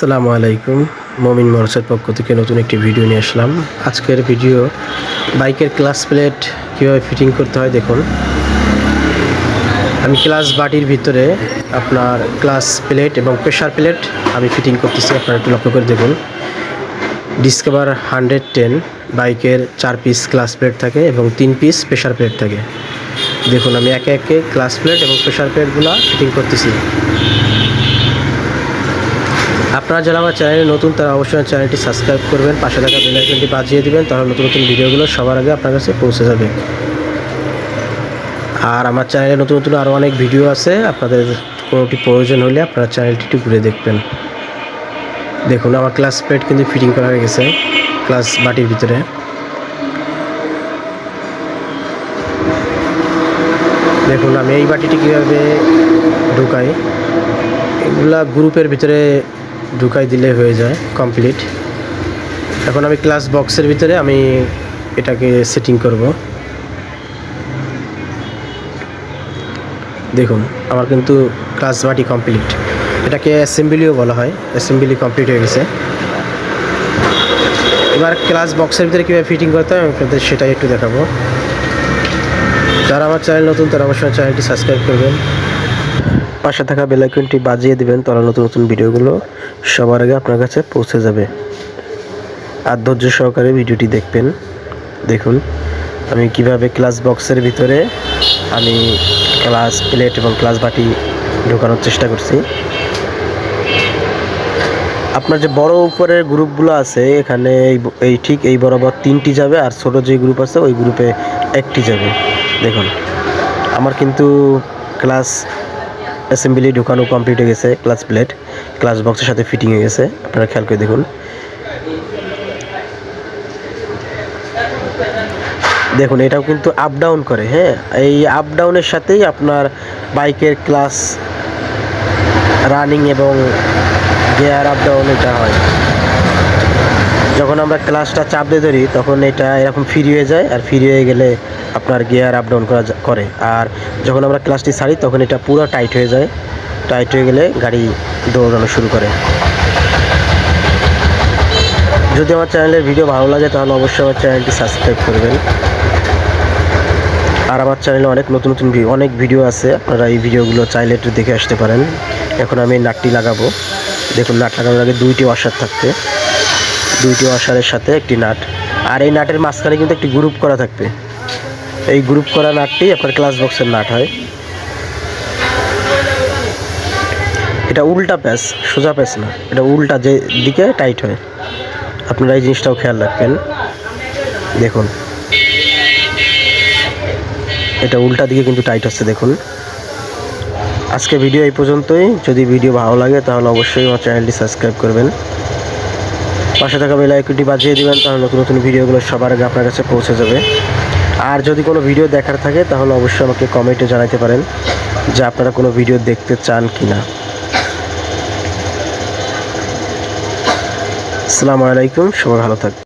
আসসালামু আলাইকুম। মমিন মরসের পক্ষ থেকে নতুন একটি ভিডিও নিয়ে আসলাম। আজকের ভিডিও বাইকের ক্লাস প্লেট কীভাবে ফিটিং করতে হয় দেখুন। আমি ক্লাস বাটির ভিতরে আপনার ক্লাস প্লেট এবং প্রেশার প্লেট আমি ফিটিং করতেছি, আপনারা একটু লক্ষ্য করে দেখুন। ডিসকভার হান্ড্রেড টেন বাইকের চার পিস ক্লাস প্লেট থাকে এবং তিন পিস প্রেশার প্লেট থাকে। দেখুন, আমি একে একে ক্লাস প্লেট এবং প্রেশার প্লেটগুলো ফিটিং করতেছি। আপনারা যারা আমার চ্যানেলে নতুন, তারা অবশ্যই চ্যানেলটি সাবস্ক্রাইব করবেন, পাশে থাকা বেল আইকনটি বাজিয়ে দিবেন, তাহলে নতুন নতুন ভিডিওগুলো সবার আগে আপনার কাছে পৌঁছে যাবে। আর আমার চ্যানেলে নতুন নতুন আরও অনেক ভিডিও আছে, আপনাদের কোনোটি প্রয়োজন হলে আপনারা চ্যানেলটি একটু ঘুরে দেখবেন। দেখুন, আমার ক্লাস প্লেট কিন্তু ফিটিং করা হয়ে গেছে ক্লাস বাটির ভিতরে। দেখুন, আমি এই বাটিটি কীভাবে ঢুকাই? এগুলা গ্রুপের ভিতরে ঢুকাই দিলে হয়ে যায় কমপ্লিট এখন আমি ক্লাস বক্সের ভিতরে আমি এটাকে সেটিং করব। দেখুন, আমার কিন্তু ক্লাস বাটি কমপ্লিট এটাকে অ্যাসেম্বলিও বলা হয় অ্যাসেম্বলি কমপ্লিট হয়ে গেছে। এবার ক্লাস বক্সের ভিতরে কীভাবে ফিটিং করতে হয় আমি আপনাদের সেটাই একটু দেখাবো। যারা আমার চ্যানেল নতুন, তারা অবশ্যই চ্যানেলটি সাবস্ক্রাইব করবেন। পাশে থাকা বেল আইকনটি বাজিয়ে দেবেন, তাহলে নতুন নতুন ভিডিওগুলো সবার আগে আপনার কাছে পৌঁছে যাবে। আর ধৈর্য সহকারে ভিডিওটি দেখবেন। দেখুন, আমি কীভাবে ক্লাস বক্সের ভিতরে আমি ক্লাস প্লেট এবং ক্লাস বাটি ঢোকানোর চেষ্টা করছি। আপনার যে বড় উপরের গ্রুপগুলো আছে, এখানে এই ঠিক এই বরাবর তিনটি যাবে, আর ছোট যে গ্রুপ আছে, ওই গ্রুপে একটি যাবে। দেখুন, আমার কিন্তু ক্লাস অ্যাসেম্বলি ঢুকানো কমপ্লিট হয়ে গেছে ক্লাস প্লেট ক্লাস বক্সের সাথে ফিটিং হয়ে গেছে, আপনারা খেয়াল করে দেখুন। দেখুন, এটাও কিন্তু আপ ডাউন করে হ্যাঁ? এই আপ ডাউনের সাথেই আপনার বাইকের ক্লাস রানিং এবং গিয়ার আপ ডাউন এটা হয়। যখন আমরা ক্লাসটা চাপ দিয়ে ধরি, তখন এটা এরকম ফ্রি হয়ে যায়, আর ফ্রি হয়ে গেলে আপনার গিয়ার আপ ডাউন করা করে। আর যখন আমরা ক্লাসটি ছাড়ি, তখন এটা পুরো টাইট হয়ে যায়। টাইট হয়ে গেলে গাড়ি দৌড়ানো শুরু করে। যদি আমার চ্যানেলের ভিডিও ভালো লাগে, তাহলে অবশ্যই আমার চ্যানেলটি সাবস্ক্রাইব করবেন। আর আমার চ্যানেলে অনেক নতুন নতুন অনেক ভিডিও আছে। আপনারা এই ভিডিওগুলো চাইলে একটু দেখে আসতে পারেন। এখন আমি নাটটি লাগাবো। দেখুন, নাট লাগানোর আগে দুইটি ওয়াশার থাকবে। দুইটি ওয়াশারের সাথে একটি নাট। আর এই নাটের মাঝখানে কিন্তু একটি গ্রুপ করা থাকবে। এই গ্রুপ করা নাটটি আপনার ক্লাস বক্সের নাট হয়। এটা উল্টা প্যাচ সোজা প্যাচ না। এটা উল্টা যে দিকে টাইট হয়। আপনারা এই জিনিসটাও খেয়াল রাখবেন। দেখুন। এটা উল্টা দিকে কিন্তু টাইট হচ্ছে দেখুন। আজকে ভিডিও এই পর্যন্তই। যদি ভিডিও ভালো লাগে, তাহলে অবশ্যই আমার চ্যানেলটি সাবস্ক্রাইব করবেন। পাশে থাকা বেল আইকনটি বাজিয়ে দেবেন, তাহলে নতুন নতুন ভিডিওগুলো সবার আগে আপনার কাছে পৌঁছে যাবে। আর যদি কোনো ভিডিও দেখার থাকে, তাহলে অবশ্যই আমাকে কমেন্টে জানাতে পারেন যে আপনারা কোনো ভিডিও দেখতে চান কি না আসসালামু আলাইকুম, সবাই ভালো থাকবেন।